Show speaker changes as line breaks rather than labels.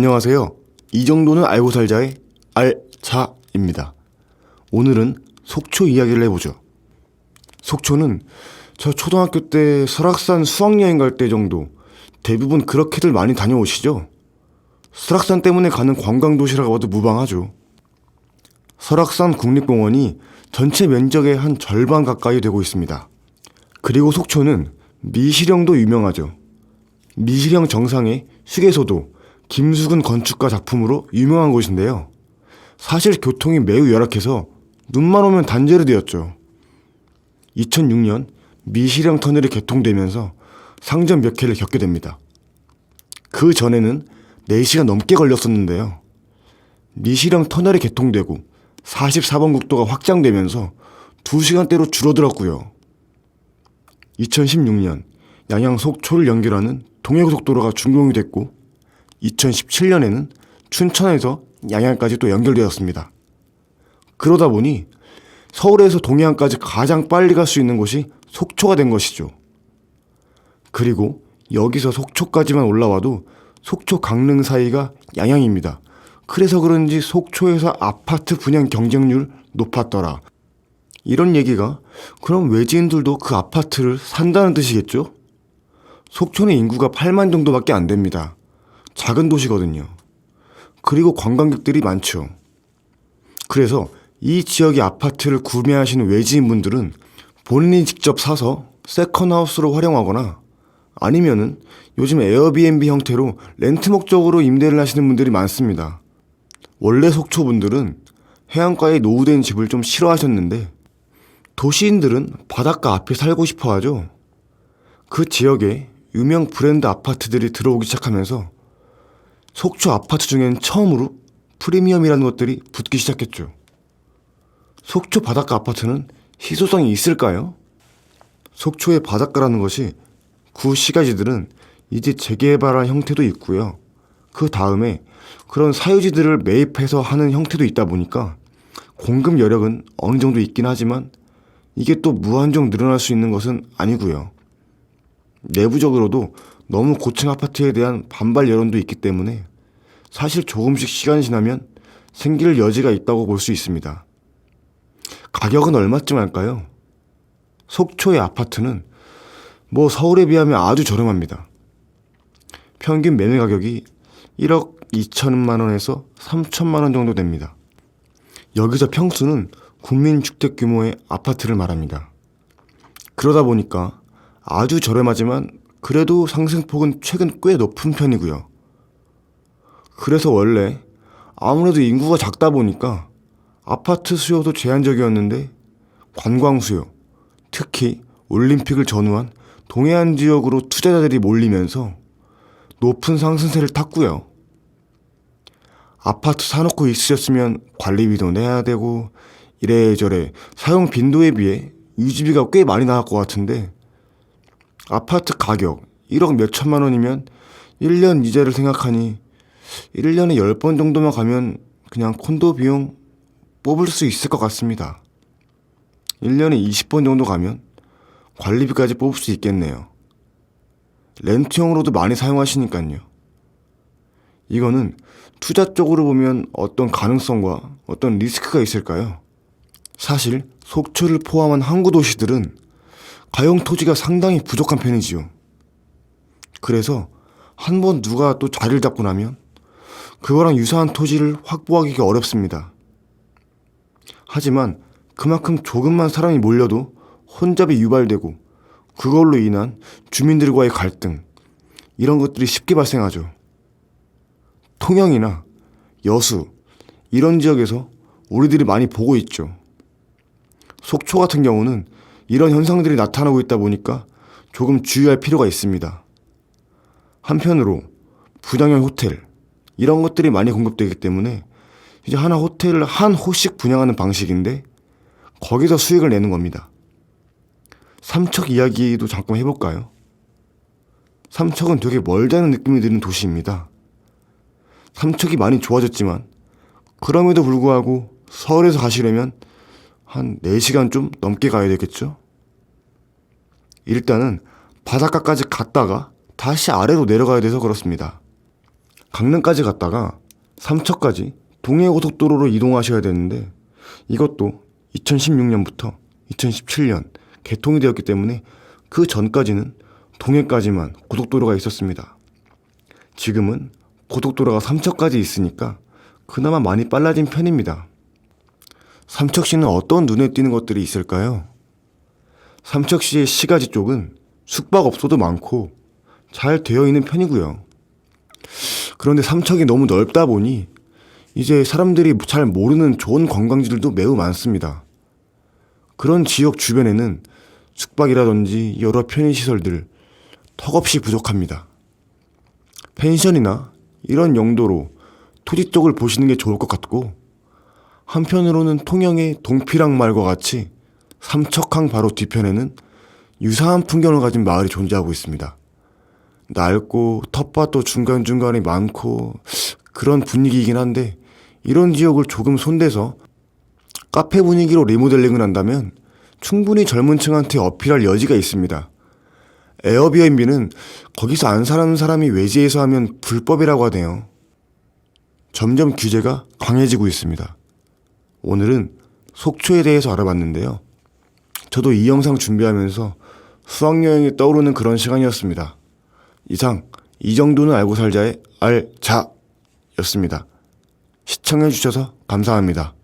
안녕하세요. 이 정도는 알고 살자의 알차입니다. 오늘은 속초 이야기를 해보죠. 속초는 저 초등학교 때 설악산 수학여행 갈 때 정도 대부분 그렇게들 많이 다녀오시죠? 설악산 때문에 가는 관광도시라고 봐도 무방하죠. 설악산 국립공원이 전체 면적의 한 절반 가까이 되고 있습니다. 그리고 속초는 미시령도 유명하죠. 미시령 정상의 휴게소도 김수근 건축가 작품으로 유명한 곳인데요. 사실 교통이 매우 열악해서 눈만 오면 단절이 되었죠. 2006년 미시령 터널이 개통되면서 상점 몇 개를 겪게 됩니다. 그 전에는 4시간 넘게 걸렸었는데요. 미시령 터널이 개통되고 44번 국도가 확장되면서 2시간대로 줄어들었고요. 2016년 양양 속초를 연결하는 동해고속도로가 준공이 됐고 2017년에는 춘천에서 양양까지 또 연결되었습니다. 그러다 보니 서울에서 동해안까지 가장 빨리 갈 수 있는 곳이 속초가 된 것이죠. 그리고 여기서 속초까지만 올라와도 속초 강릉 사이가 양양입니다. 그래서 그런지 속초에서 아파트 분양 경쟁률 높았더라. 이런 얘기가 그럼 외지인들도 그 아파트를 산다는 뜻이겠죠? 속초는 인구가 8만 정도밖에 안 됩니다. 작은 도시거든요. 그리고 관광객들이 많죠. 그래서 이 지역의 아파트를 구매하시는 외지인분들은 본인이 직접 사서 세컨하우스로 활용하거나 아니면은 요즘 에어비앤비 형태로 렌트 목적으로 임대를 하시는 분들이 많습니다. 원래 속초 분들은 해안가에 노후된 집을 좀 싫어하셨는데 도시인들은 바닷가 앞에 살고 싶어 하죠. 그 지역에 유명 브랜드 아파트들이 들어오기 시작하면서 속초 아파트 중엔 처음으로 프리미엄이라는 것들이 붙기 시작했죠. 속초 바닷가 아파트는 희소성이 있을까요? 속초의 바닷가라는 것이 구 시가지들은 이제 재개발한 형태도 있고요. 그 다음에 그런 사유지들을 매입해서 하는 형태도 있다 보니까 공급 여력은 어느 정도 있긴 하지만 이게 또 무한정 늘어날 수 있는 것은 아니고요. 내부적으로도 너무 고층 아파트에 대한 반발 여론도 있기 때문에 사실 조금씩 시간이 지나면 생길 여지가 있다고 볼 수 있습니다. 가격은 얼마쯤 할까요? 속초의 아파트는 뭐 서울에 비하면 아주 저렴합니다. 평균 매매 가격이 1억 2천만 원에서 3천만 원 정도 됩니다. 여기서 평수는 국민주택 규모의 아파트를 말합니다. 그러다 보니까 아주 저렴하지만 그래도 상승폭은 최근 꽤 높은 편이고요. 그래서 원래 아무래도 인구가 작다 보니까 아파트 수요도 제한적이었는데 관광 수요, 특히 올림픽을 전후한 동해안 지역으로 투자자들이 몰리면서 높은 상승세를 탔고요. 아파트 사놓고 있으셨으면 관리비도 내야 되고 이래저래 사용 빈도에 비해 유지비가 꽤 많이 나갈 것 같은데 아파트 가격 1억 몇 천만 원이면 1년 이자를 생각하니 1년에 10번 정도만 가면 그냥 콘도 비용 뽑을 수 있을 것 같습니다. 1년에 20번 정도 가면 관리비까지 뽑을 수 있겠네요. 렌트용으로도 많이 사용하시니까요. 이거는 투자 쪽으로 보면 어떤 가능성과 어떤 리스크가 있을까요? 사실 속초를 포함한 항구 도시들은 가용 토지가 상당히 부족한 편이지요. 그래서 한 번 누가 또 자리를 잡고 나면 그거랑 유사한 토지를 확보하기가 어렵습니다. 하지만 그만큼 조금만 사람이 몰려도 혼잡이 유발되고 그걸로 인한 주민들과의 갈등 이런 것들이 쉽게 발생하죠. 통영이나 여수 이런 지역에서 우리들이 많이 보고 있죠. 속초 같은 경우는 이런 현상들이 나타나고 있다 보니까 조금 주의할 필요가 있습니다. 한편으로 분양형 호텔 이런 것들이 많이 공급되기 때문에 이제 하나 호텔을 한 호씩 분양하는 방식인데 거기서 수익을 내는 겁니다. 삼척 이야기도 잠깐 해볼까요? 삼척은 되게 멀다는 느낌이 드는 도시입니다. 삼척이 많이 좋아졌지만 그럼에도 불구하고 서울에서 가시려면 한 4시간 좀 넘게 가야 되겠죠? 일단은 바닷가까지 갔다가 다시 아래로 내려가야 돼서 그렇습니다. 강릉까지 갔다가 삼척까지 동해고속도로로 이동하셔야 되는데 이것도 2016년부터 2017년 개통이 되었기 때문에 그 전까지는 동해까지만 고속도로가 있었습니다. 지금은 고속도로가 삼척까지 있으니까 그나마 많이 빨라진 편입니다. 삼척시는 어떤 눈에 띄는 것들이 있을까요? 삼척시의 시가지 쪽은 숙박업소도 많고 잘 되어 있는 편이고요. 그런데 삼척이 너무 넓다 보니 이제 사람들이 잘 모르는 좋은 관광지들도 매우 많습니다. 그런 지역 주변에는 숙박이라든지 여러 편의시설들 턱없이 부족합니다. 펜션이나 이런 용도로 토지 쪽을 보시는 게 좋을 것 같고 한편으로는 통영의 동피랑 말과 같이 삼척항 바로 뒤편에는 유사한 풍경을 가진 마을이 존재하고 있습니다. 낡고 텃밭도 중간중간에 많고 그런 분위기이긴 한데 이런 지역을 조금 손대서 카페 분위기로 리모델링을 한다면 충분히 젊은 층한테 어필할 여지가 있습니다. 에어비앤비는 거기서 안 사는 사람이 외지에서 하면 불법이라고 하네요. 점점 규제가 강해지고 있습니다. 오늘은 속초에 대해서 알아봤는데요. 저도 이 영상 준비하면서 수학여행이 떠오르는 그런 시간이었습니다. 이상 이 정도는 알고 살자의 알자였습니다. 시청해주셔서 감사합니다.